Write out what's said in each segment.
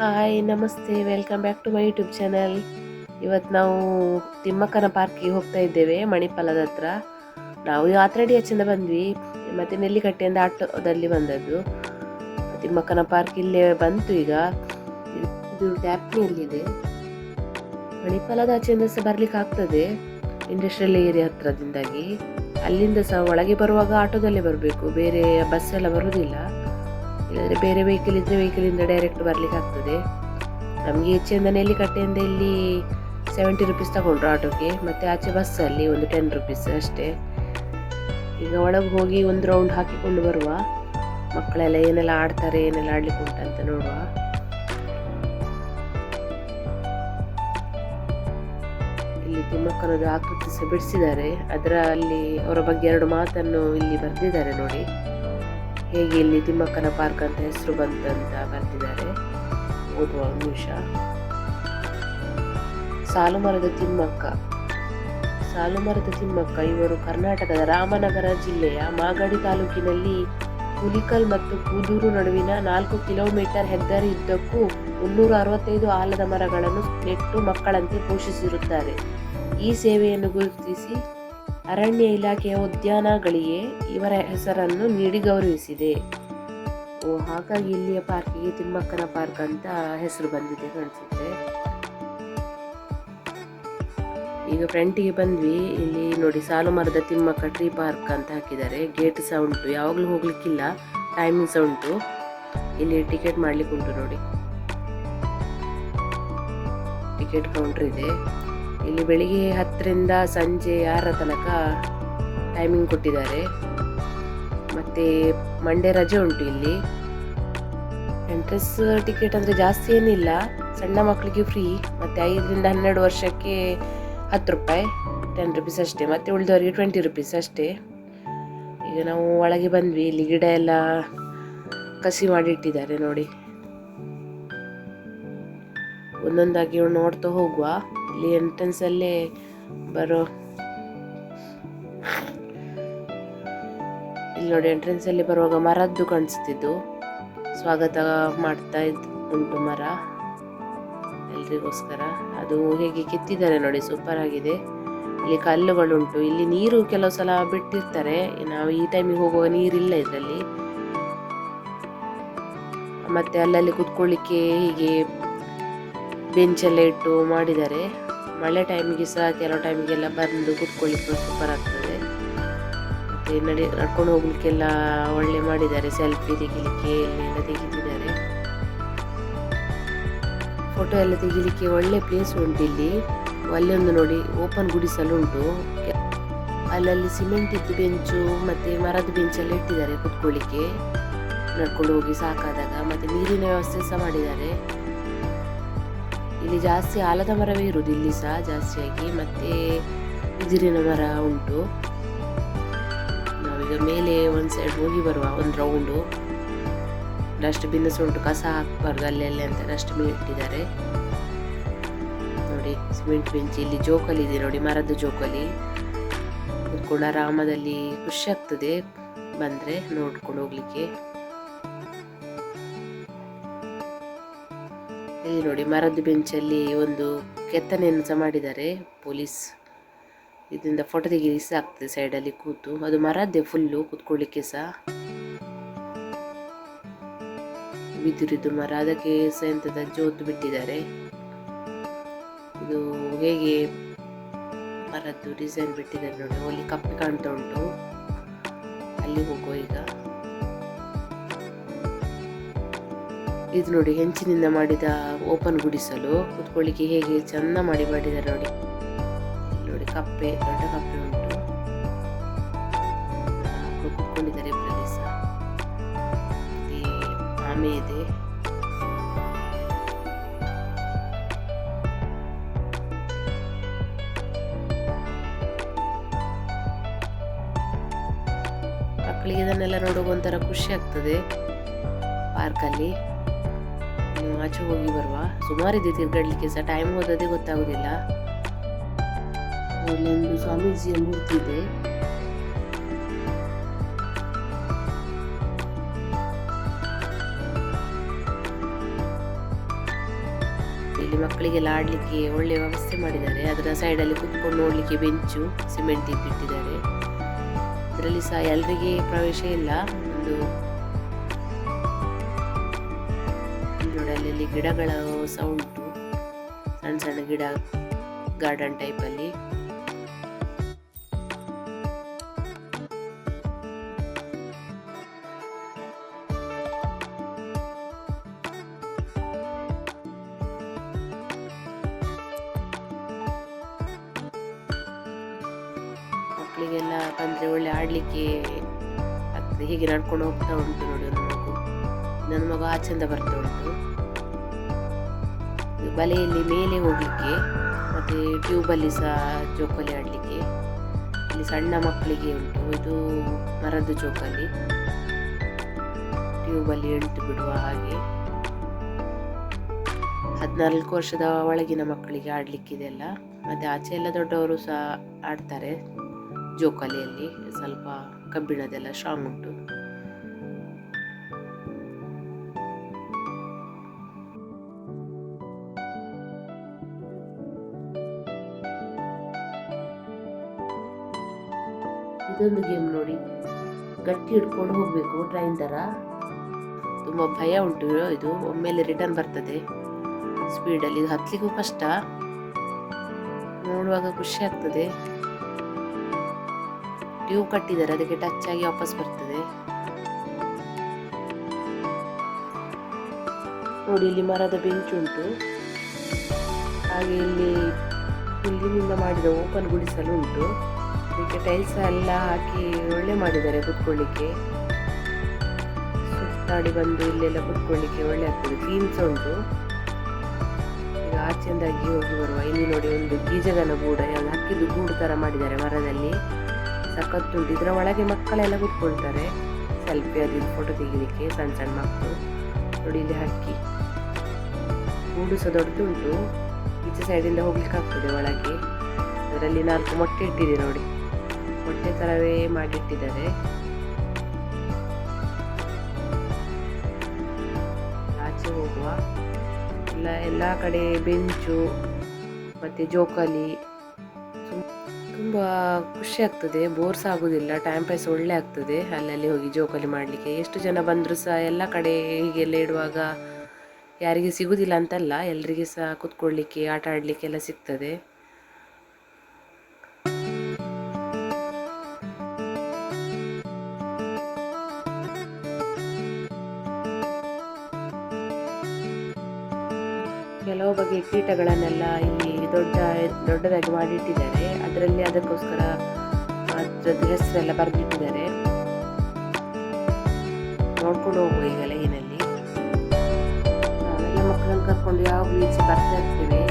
Hi ನಮಸ್ತೆ. Welcome back to my YouTube channel ಇವತ್ತು ನಾವು ತಿಮ್ಮಕ್ಕನ ಪಾರ್ಕಿಗೆ ಹೋಗ್ತಾ ಇದ್ದೇವೆ, ಮಣಿಪಾಲದ ಹತ್ರ. ನಾವು ಆತ್ರಡಿ ಹಚ್ಚಿಂದ ಬಂದ್ವಿ. ಮತ್ತು ನೆಲ್ಲಿಕಟ್ಟೆಯಿಂದ ಆಟೋದಲ್ಲಿ ಬಂದದ್ದು. ತಿಮ್ಮಕ್ಕನ ಪಾರ್ಕ್ ಇಲ್ಲೇ ಬಂತು ಈಗ. ಇದು ಟ್ಯಾಪ್ನಿಯಲ್ಲಿದೆ ಮಣಿಪಾಲದ ಆಚೆಯಿಂದ ಸಹ ಬರ್ಲಿಕ್ಕೆ ಆಗ್ತದೆ ಇಂಡಸ್ಟ್ರಿಯಲ್ ಏರಿಯಾ ಹತ್ರದಿಂದಾಗಿ. ಅಲ್ಲಿಂದ ಸಹ ಒಳಗೆ ಬರುವಾಗ ಆಟೋದಲ್ಲೇ ಬರಬೇಕು. ಬೇರೆ ಬಸ್ ಎಲ್ಲ ಬರುವುದಿಲ್ಲ. ಇಲ್ಲಾಂದರೆ ಬೇರೆ ವೆಹಿಕಲ್ ಇದ್ದರೆ ವೆಹಿಕಲಿಂದ ಡೈರೆಕ್ಟ್ ಬರ್ಲಿಕ್ಕೆ ಆಗ್ತದೆ. ನಮಗೆ ಹೆಚ್ಚಿಂದ ನೆಲ್ಲಿಕಟ್ಟೆಯಿಂದ ಇಲ್ಲಿ ಸೆವೆಂಟಿ ರುಪೀಸ್ ತಗೊಂಡ್ರು ಆಟೋಗೆ. ಮತ್ತು ಆಚೆ ಬಸ್ಸಲ್ಲಿ ಒಂದು ಟೆನ್ ರುಪೀಸ್ ಅಷ್ಟೇ. ಈಗ ಒಳಗೆ ಹೋಗಿ ಒಂದು ರೌಂಡ್ ಹಾಕಿಕೊಂಡು ಬರುವ. ಮಕ್ಕಳೆಲ್ಲ ಏನೆಲ್ಲ ಆಡ್ತಾರೆ, ಏನೆಲ್ಲ ಆಡ್ಲಿಕ್ಕೆ ಉಂಟಂತ ನೋಡುವ. ಇಲ್ಲಿ ತಿಮ್ಮಕ್ಕನದು ಆಕೃತಿ ಸಹ ಬಿಡಿಸಿದ್ದಾರೆ. ಅದರ ಅಲ್ಲಿ ಅವರ ಬಗ್ಗೆ ಎರಡು ಮಾತನ್ನು ಇಲ್ಲಿ ಬರೆದಿದ್ದಾರೆ ನೋಡಿ. ಹೇಗೆ ಇಲ್ಲಿ ತಿಮ್ಮಕ್ಕನ ಪಾರ್ಕ್ ಅಂತ ಹೆಸರು ಬಂತಂತ ಬರೆದಿದ್ದಾರೆ. ಓದುವ ಅಂಶ ಸಾಲುಮರದ ಸಾಲು ಮರದ ತಿಮ್ಮಕ್ಕ. ಸಾಲು ಮರದ ತಿಮ್ಮಕ್ಕ, ಇವರು ಕರ್ನಾಟಕದ ರಾಮನಗರ ಜಿಲ್ಲೆಯ ಮಾಗಡಿ ತಾಲೂಕಿನಲ್ಲಿ ಹುಲಿಕಲ್ ಮತ್ತು ಕೂದೂರು ನಡುವಿನ ನಾಲ್ಕು ಕಿಲೋಮೀಟರ್ ಹೆದ್ದಾರಿ ಇದ್ದಕ್ಕೂ ಮುನ್ನೂರ ಅರವತ್ತೈದು ಆಲದ ಮರಗಳನ್ನು ನೆಟ್ಟು ಮಕ್ಕಳಂತೆ ಪೋಷಿಸಿರುತ್ತಾರೆ. ಈ ಸೇವೆಯನ್ನು ಗುರುತಿಸಿ ಅರಣ್ಯ ಇಲಾಖೆಯ ಉದ್ಯಾನಗಳಿಗೆ ಇವರ ಹೆಸರನ್ನು ನೀಡಿ ಗೌರವಿಸಿದೆ. ಓ, ಹಾಗಾಗಿ ಇಲ್ಲಿಯ ಪಾರ್ಕಿಗೆ ತಿಮ್ಮಕ್ಕನ ಪಾರ್ಕ್ ಅಂತ ಹೆಸರು ಬಂದಿದೆ ಕಾಣಿಸುತ್ತೆ. ಈಗ ಫ್ರಂಟಿಗೆ ಬಂದ್ವಿ. ಇಲ್ಲಿ ನೋಡಿ ಸಾಲು ಮರದ ತಿಮ್ಮಕ್ಕ ಟ್ರೀ ಪಾರ್ಕ್ ಅಂತ ಹಾಕಿದ್ದಾರೆ. ಗೇಟ್ ಸಹ ಉಂಟು ಯಾವಾಗಲೂ ಹೋಗ್ಲಿಕ್ಕಿಲ್ಲ ಟೈಮಿಂಗ್ ಸಹ ಉಂಟು ಇಲ್ಲಿ ಟಿಕೆಟ್ ಮಾಡ್ಲಿಕ್ಕೆ ಉಂಟು ನೋಡಿ. ಟಿಕೆಟ್ ಕೌಂಟರ್ ಇದೆ. ಇಲ್ಲಿ ಬೆಳಿಗ್ಗೆ ಹತ್ತರಿಂದ ಸಂಜೆ ಆರರ ತನಕ ಟೈಮಿಂಗ್ ಕೊಟ್ಟಿದ್ದಾರೆ. ಮತ್ತು ಮಂಡೇ ರಜೆ ಉಂಟು ಇಲ್ಲಿ. ಎಂಟ್ರೆನ್ಸ್ ಟಿಕೆಟ್ ಅಂದರೆ ಜಾಸ್ತಿ ಏನಿಲ್ಲ. ಸಣ್ಣ ಮಕ್ಕಳಿಗೆ ಫ್ರೀ ಮತ್ತು ಐದರಿಂದ ಹನ್ನೆರಡು ವರ್ಷಕ್ಕೆ ಹತ್ತು ರೂಪಾಯಿ ಟೆನ್ ರುಪೀಸ್ ಅಷ್ಟೇ. ಮತ್ತು ಉಳಿದವರಿಗೆ ಟ್ವೆಂಟಿ ರುಪೀಸ್ ಅಷ್ಟೇ. ಈಗ ನಾವು ಒಳಗೆ ಬಂದ್ವಿ. ಇಲ್ಲಿ ಗಿಡ ಎಲ್ಲ ಕಸಿ ಮಾಡಿಟ್ಟಿದ್ದಾರೆ ನೋಡಿ. ಒಂದೊಂದಾಗಿ ನೋಡ್ತಾ ಹೋಗುವ. ಇಲ್ಲಿ ಎಂಟ್ರೆನ್ಸ್ ಅಲ್ಲೇ ಬರೋ ಇಲ್ಲಿ ನೋಡಿ ಎಂಟ್ರೆನ್ಸ್ ಅಲ್ಲಿ ಬರುವಾಗ ಮರದ್ದು ಕಾಣಿಸ್ತಿದ್ದು. ಸ್ವಾಗತ ಮಾಡ್ತಾ ಇದ್ದು ಉಂಟು ಮರ. ಎಲ್ರಿಗೋಸ್ಕರ. ಅದು ಹೇಗೆ ಕೆತ್ತಿದ್ದಾರೆ ನೋಡಿ ಸೂಪರ್ ಆಗಿದೆ. ಇಲ್ಲಿ ಕಲ್ಲುಗಳುಂಟು. ಇಲ್ಲಿ ನೀರು ಕೆಲವು ಸಲ ಬಿಟ್ಟಿರ್ತಾರೆ. ನಾವು ಈ ಟೈಮಿಗೆ ಹೋಗುವಾಗ ನೀರಿಲ್ಲ ಇದರಲ್ಲಿ. ಮತ್ತೆ ಅಲ್ಲಲ್ಲಿ ಕುತ್ಕೊಳ್ಳಿಕ್ಕೆ ಹೀಗೆ ಬೆಂಚೆಲ್ಲ ಇಟ್ಟು ಮಾಡಿದ್ದಾರೆ. ಮಳೆ ಟೈಮಿಗೆ ಸಹ ಕೆಲವು ಟೈಮಿಗೆಲ್ಲ ಬಂದು ಕುತ್ಕೊಳ್ಳಿಕ್ಕೆ ಸೂಪರ್ ಆಗ್ತದೆ. ಮತ್ತೆ ನಡಿ, ನಡ್ಕೊಂಡು ಹೋಗ್ಲಿಕ್ಕೆಲ್ಲ ಒಳ್ಳೆ ಮಾಡಿದ್ದಾರೆ ಸೆಲ್ಫಿ ತೆಗಿಲಿಕ್ಕೆ ಎಲ್ಲ ತೆಗಿತಿದ್ದಾರೆ ಫೋಟೋ ಎಲ್ಲ ತೆಗಿಲಿಕ್ಕೆ ಒಳ್ಳೆ ಪ್ಲೇಸ್ ಉಂಟು ಇಲ್ಲಿ. ಅಲ್ಲೊಂದು ನೋಡಿ ಓಪನ್ ಗುಡಿಸಲು ಉಂಟು. ಅಲ್ಲಲ್ಲಿ ಸಿಮೆಂಟ್ ಇದ್ದು ಬೆಂಚು ಮತ್ತೆ ಮರದ ಬೆಂಚೆಲ್ಲ ಇಟ್ಟಿದ್ದಾರೆ ಕುತ್ಕೊಳ್ಳಿಕ್ಕೆ. ನಡ್ಕೊಂಡು ಹೋಗಿ ಸಾಕಾದಾಗ, ಮತ್ತೆ ನೀರಿನ ವ್ಯವಸ್ಥೆ ಸಹ ಮಾಡಿದ್ದಾರೆ. ಇಲ್ಲಿ ಜಾಸ್ತಿ ಆಲದ ಮರವೇ ಇರುವುದು. ಇಲ್ಲಿ ಸಹ ಜಾಸ್ತಿಯಾಗಿ ಮತ್ತೆ ಬಿದಿರಿನ ಮರ ಉಂಟು. ನಾವೀಗ ಮೇಲೆ ಒಂದು ಸೈಡ್ ಹೋಗಿ ಬರುವ ಒಂದು ರೌಂಡು ಡಸ್ಟ್ಬಿನ್ ಸಹ ಉಂಟು. ಕಸ ಹಾಕಬಾರ್ದು ಅಲ್ಲೆಲ್ಲ ಅಂತ ಡಸ್ಟ್ಬಿನ್ ಇಟ್ಟಿದ್ದಾರೆ. ನೋಡಿ ಸಿಮೆಂಟ್ ಬೆಂಚ್ ಇಲ್ಲಿ ಜೋಕಲಿ ಇದೆ. ನೋಡಿ, ಮರದ ಜೋಕಲಿ. ಕೂಡ ಆರಾಮದಲ್ಲಿ ಖುಷಿ ಆಗ್ತದೆ ಬಂದರೆ ನೋಡ್ಕೊಂಡು ಹೋಗ್ಲಿಕ್ಕೆ. ನೋಡಿ, ಮರದ ಬೆಂಚಲ್ಲಿ ಒಂದು ಕೆತ್ತನೆಯನ್ನು ಸಹ ಮಾಡಿದ್ದಾರೆ ಪೊಲೀಸ್. ಇದರಿಂದ ಫೋಟೋ ತೆಗಿಲಿಕ್ಕೆ ಆಗ್ತದೆ ಸೈಡಲ್ಲಿ ಕೂತು. ಅದು ಮರದ್ದೇ ಫುಲ್ಲು ಕೂತ್ಕೊಳ್ಳಿಕ್ಕೆ ಸಹ. ಬಿದ್ದಿರಿದ್ದು ಮರ. ಅದಕ್ಕೆ ಸಹ ಎಂತದ ಜೋತು ಬಿಟ್ಟಿದ್ದಾರೆ. ಇದು ಹೇಗೆ ಮರದ್ದು ಡಿಸೈನ್ ಬಿಟ್ಟಿದ್ದಾರೆ ನೋಡಿ. ಅಲ್ಲಿ ಕಪ್ಪೆ ಕಾಣ್ತಾ ಉಂಟು. ಅಲ್ಲಿ ಹೋಗುವ ಈಗ. ಇದು ನೋಡಿ ಹೆಂಚಿನಿಂದ ಮಾಡಿದ ಓಪನ್ ಗುಡಿಸಲು ಕುತ್ಕೊಳ್ಳಿಕ್ಕೆ ಹೇಗೆ ಚಂದ ಮಾಡಿ ಮಾಡಿದ್ದಾರೆ ನೋಡಿ. ನೋಡಿ ಕಪ್ಪೆ, ದೊಡ್ಡ ಕಪ್ಪೆ ಉಂಟು. ಕುತ್ಕೊಂಡಿದ್ದಾರೆ ಪ್ರದೇಶ. ಆಮೆ ಇದೆ. ಮಕ್ಕಳಿಗೆ ಇದನ್ನೆಲ್ಲ ನೋಡುವ ಒಂಥರ ಖುಷಿ ಆಗ್ತದೆ. ಪಾರ್ಕಲ್ಲಿ. ಆಚೆ ಹೋಗಿ ಬರುವ. ಸುಮಾರಿದೆ ತಿರ್ಗಾಡ್ಲಿಕ್ಕೆ ಸಹ ಟೈಮ್ ಹೋದದೇ ಗೊತ್ತಾಗುದಿಲ್ಲ. ಅಲ್ಲೊಂದು ಸ್ವಾಮೀಜಿಯ ಮೂರ್ತಿ ಇದೆ. ಇಲ್ಲಿ ಮಕ್ಕಳಿಗೆಲ್ಲ ಆಡ್ಲಿಕ್ಕೆ ಒಳ್ಳೆ ವ್ಯವಸ್ಥೆ ಮಾಡಿದ್ದಾರೆ. ಅದರ ಸೈಡಲ್ಲಿ ಕುತ್ಕೊಂಡು ನೋಡ್ಲಿಕ್ಕೆ ಬೆಂಚು, ಸಿಮೆಂಟ್ ಇಟ್ಟಿದ್ದಾರೆ. ಇದರಲ್ಲಿ ಸಹ ಎಲ್ರಿಗೆ ಪ್ರವೇಶ ಇಲ್ಲ. ಒಂದು ಅಲ್ಲಿ ಗಿಡಗಳ ಉಂಟು. ಸಣ್ಣ ಸಣ್ಣ ಗಿಡ ಗಾರ್ಡನ್ ಟೈಪಲ್ಲಿ ಮಕ್ಕಳಿಗೆಲ್ಲ ಬಂದರೆ ಒಳ್ಳೆ ಆಡಲಿಕ್ಕೆ ಹೀಗೆ ನಡ್ಕೊಂಡು ಹೋಗ್ತಾ ಉಂಟು ನೋಡಿ ಮಗು. ನನ್ನ ಮಗು ಆಚೆಂದ ಬರ್ತಾ ಉಂಟು. ಬಲೆಯಲ್ಲಿ ಮೇಲೆ ಹೋಗಲಿಕ್ಕೆ ಮತ್ತು ಟ್ಯೂಬಲ್ಲಿ ಸಹ ಜೋಕಾಲಿ ಆಡಲಿಕ್ಕೆ. ಇಲ್ಲಿ ಸಣ್ಣ ಮಕ್ಕಳಿಗೆ ಉಂಟು, ಇದು ಮರದ ಜೋಕಾಲಿ ಟ್ಯೂಬಲ್ಲಿ ಎಂಟು ಬಿಡುವ ಹಾಗೆ. ಹದಿನಾಲ್ಕು ವರ್ಷದ ಒಳಗಿನ ಮಕ್ಕಳಿಗೆ ಆಡಲಿಕ್ಕಿದೆಲ್ಲ ಮತ್ತು ಆಚೆ ಎಲ್ಲ ದೊಡ್ಡವರು ಸಹ ಆಡ್ತಾರೆ ಜೋಕಾಲಿಯಲ್ಲಿ, ಸ್ವಲ್ಪ ಕಬ್ಬಿಣದೆಲ್ಲ ಸ್ಟ್ರಾಂಗ್ ಉಂಟು. ಇದೊಂದು ಗೇಮ್ ನೋಡಿ. ಗಟ್ಟಿ ಹಿಡ್ಕೊಂಡು ಹೋಗಬೇಕು ಟ್ರೈನ್ ಥರ ತುಂಬ ಭಯ ಉಂಟು ಇದು ಒಮ್ಮೆಲೆ ರಿಟರ್ನ್ ಬರ್ತದೆ. ಸ್ಪೀಡಲ್ಲಿ ಇದು ಹತ್ಲಿಕ್ಕೂ ಕಷ್ಟ. ನೋಡುವಾಗ ಖುಷಿ ಆಗ್ತದೆ. ಟ್ಯೂಬ್ ಕಟ್ಟಿದ್ದಾರೆ, ಅದಕ್ಕೆ ಟಚ್ ಆಗಿ ವಾಪಸ್ ಬರ್ತದೆ. ನೋಡಿ, ಇಲ್ಲಿ ಮರದ ಬೆಂಚ್ ಉಂಟು. ಹಾಗೆ ಇಲ್ಲಿ ಹುಲ್ಲಿನಿಂದ ಮಾಡಿದ ಓಪನ್ ಗುಡಿಸಲು ಉಂಟು. ಇದಕ್ಕೆ ಟೈಲ್ಸ್ ಎಲ್ಲ ಹಾಕಿ ಒಳ್ಳೆ ಮಾಡಿದ್ದಾರೆ ಕುತ್ಕೊಳ್ಳಿಕ್ಕೆ. ಸುತ್ತಾಡಿ ಬಂದು ಇಲ್ಲೆಲ್ಲ ಕುತ್ಕೊಳ್ಳಿಕ್ಕೆ ಒಳ್ಳೆ ಆಗ್ತದೆ. ಕ್ಲೀನ್ಸ್ ಉಂಟು. ಈಗ ಆಚೆಂದಾಗಿ ಹೋಗಿ ಬರುವ. ಇಲ್ಲಿ ನೋಡಿ ಒಂದು ಬೀಜಗಳ ಗೂಡ. ಯಾವ್ದು ಹಕ್ಕಿದ್ದು ಗೂಡು ಥರ ಮಾಡಿದ್ದಾರೆ ಮರದಲ್ಲಿ. ಸಖತ್ತುಂಟು ಇದರ ಒಳಗೆ ಮಕ್ಕಳೆಲ್ಲ ಕುತ್ಕೊಳ್ತಾರೆ. ಸೆಲ್ಫಿ ಅದು ಫೋಟೋ ತೆಗಿಲಿಕ್ಕೆ ಸಣ್ಣ ಸಣ್ಣ ಮಕ್ಕಳು ನೋಡಿ ಇಲ್ಲಿ ಹಕ್ಕಿ. ಗೂಡು ಸಹ ದೊಡ್ಡದುಂಟು ಈಚೆ ಸೈಡಿಂದ ಹೋಗ್ಲಿಕ್ಕೆ ಆಗ್ತದೆ ಒಳಗೆ. ಅದರಲ್ಲಿ ನಾಲ್ಕು ಮೊಟ್ಟೆ ಇಟ್ಟಿದೆ ನೋಡಿ. ಮೊಟ್ಟೆ ಥರವೇ ಮಾಡಿಟ್ಟಿದ್ದಾರೆ. ಆಚೆ ಹೋಗುವ. ಎಲ್ಲ ಎಲ್ಲ ಕಡೆ ಬೆಂಚು, ಮತ್ತೆ ಜೋಕಾಲಿ. ತುಂಬ ಖುಷಿ ಆಗ್ತದೆ. ಬೋರ್ ಸಹ ಆಗೋದಿಲ್ಲ. ಟೈಮ್ ಪಾಸ್ ಒಳ್ಳೆ ಆಗ್ತದೆ. ಅಲ್ಲಲ್ಲಿ ಹೋಗಿ ಜೋಕಾಲಿ ಮಾಡಲಿಕ್ಕೆ. ಎಷ್ಟು ಜನ ಬಂದರೂ ಸಹ ಎಲ್ಲ ಕಡೆ ಹೀಗೆಲ್ಲ ಇಡುವಾಗ ಯಾರಿಗೆ ಸಿಗುವುದಿಲ್ಲ ಅಂತಲ್ಲ ಎಲ್ಲರಿಗೆ ಸಹ ಕೂತ್ಕೊಳ್ಳಿಕ್ಕೆ, ಆಟ ಆಡಲಿಕ್ಕೆಲ್ಲ ಸಿಗ್ತದೆ. ಕೆಲವು ಬಗೆಯ ಕೀಟಗಳನ್ನೆಲ್ಲ ಇಲ್ಲಿ ದೊಡ್ಡ ದೊಡ್ಡದಾಗಿ ಮಾಡಿಟ್ಟಿದ್ದಾರೆ. ಅದರಲ್ಲಿ ಅದಕ್ಕೋಸ್ಕರ ಅದ್ರದ್ದು ಹೆಸರೆಲ್ಲ ಬರೆದಿಟ್ಟಿದ್ದಾರೆ. ನೋಡ್ಕೊಂಡು ಹೋಗುವ ಈಗ ಲೈನಲ್ಲಿ ಎಲ್ಲ ಮಕ್ಕಳನ್ನು ಕರ್ಕೊಂಡು ಯಾವಾಗಲೂ ಈಚೆ ಬರ್ತಾ ಇರ್ತೇವೆ?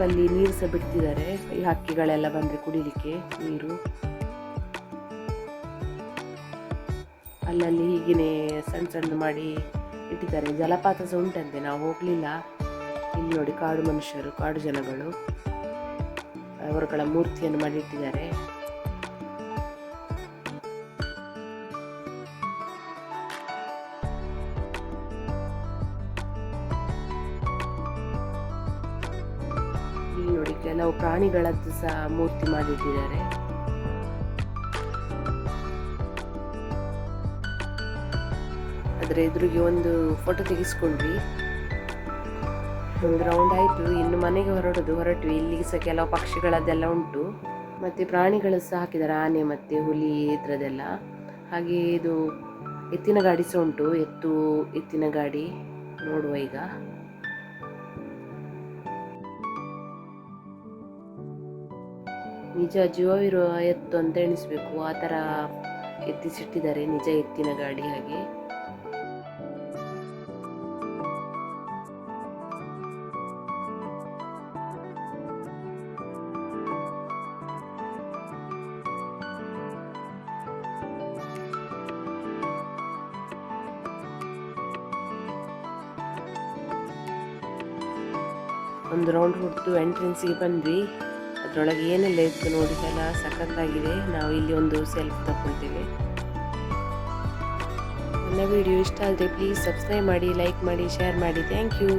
ಪೈಪಲ್ಲಿ ನೀರು ಸಹ ಬಿಡ್ತಿದ್ದಾರೆ. ಈ ಹಕ್ಕಿಗಳೆಲ್ಲ ಬಂದರೆ ಕುಡಿಲಿಕ್ಕೆ ನೀರು. ಅಲ್ಲಲ್ಲಿ ಹೀಗೇ ಸಣ್ಣ ಸಣ್ಣ ಮಾಡಿ ಇಟ್ಟಿದ್ದಾರೆ. ಜಲಪಾತ ಸಹ ಉಂಟಂತೆ, ನಾವು ಹೋಗಲಿಲ್ಲ. ಇಲ್ಲಿ ನೋಡಿ ಕಾಡು ಮನುಷ್ಯರು, ಕಾಡು ಜನಗಳು. ಅವರುಗಳ ಮೂರ್ತಿಯನ್ನು ಮಾಡಿ ಇಟ್ಟಿದ್ದಾರೆ. ಕೆಲವು ಪ್ರಾಣಿಗಳದ್ದು ಸಹ ಮೂರ್ತಿ ಮಾಡಿಟ್ಟಿದ್ದಾರೆ. ಅದರ ಎದುರಿಗೆ ಒಂದು ಫೋಟೋ ತೆಗೆಸ್ಕೊಂಡ್ವಿ. ಒಂದು ರೌಂಡ್ ಆಯಿತು. ಇನ್ನು ಮನೆಗೆ ಹೊರಡೋದು, ಹೊರಟ್ವಿ. ಇಲ್ಲಿಗೆ ಸಹ ಕೆಲವು ಪಕ್ಷಿಗಳದ್ದೆಲ್ಲ ಉಂಟು. ಮತ್ತು ಪ್ರಾಣಿಗಳು ಸಹ ಹಾಕಿದ್ದಾರೆ. ಆನೆ ಮತ್ತು ಹುಲಿ ಇದರದೆಲ್ಲ ಹಾಗೆ ಇದು ಎತ್ತಿನ ಗಾಡಿ ಸಹ ಉಂಟು. ಎತ್ತು, ಎತ್ತಿನ ಗಾಡಿ ನೋಡುವ ಈಗ. ನಿಜ ಜೀವವಿರುವ ಎತ್ತು ಅಂತ ಎಣಿಸ್ಬೇಕು. ಆ ಥರ ಎತ್ತಿಸಿಟ್ಟಿದ್ದಾರೆ ನಿಜ ಎತ್ತಿನ ಗಾಡಿ ಹಾಗೆ. ಒಂದು ರೌಂಡ್ ಹೊಡೆದು ಎಂಟ್ರೆನ್ಸಿಗೆ ಬಂದ್ವಿ. ಅದರೊಳಗೆ ಏನೆಲ್ಲ ಇತ್ತು ನೋಡಿದಲ್ಲ ಸಖತ್ತಾಗಿದೆ. ನಾವು ಇಲ್ಲಿ ಒಂದು ಸೆಲ್ಫ್ ತಗೊಳ್ತೇವೆ ನನ್ನ ವಿಡಿಯೋ ಇಷ್ಟ ಆದರೆ ಪ್ಲೀಸ್ ಸಬ್ಸ್ಕ್ರೈಬ್ ಮಾಡಿ ಲೈಕ್ ಮಾಡಿ ಶೇರ್ ಮಾಡಿ. Thank you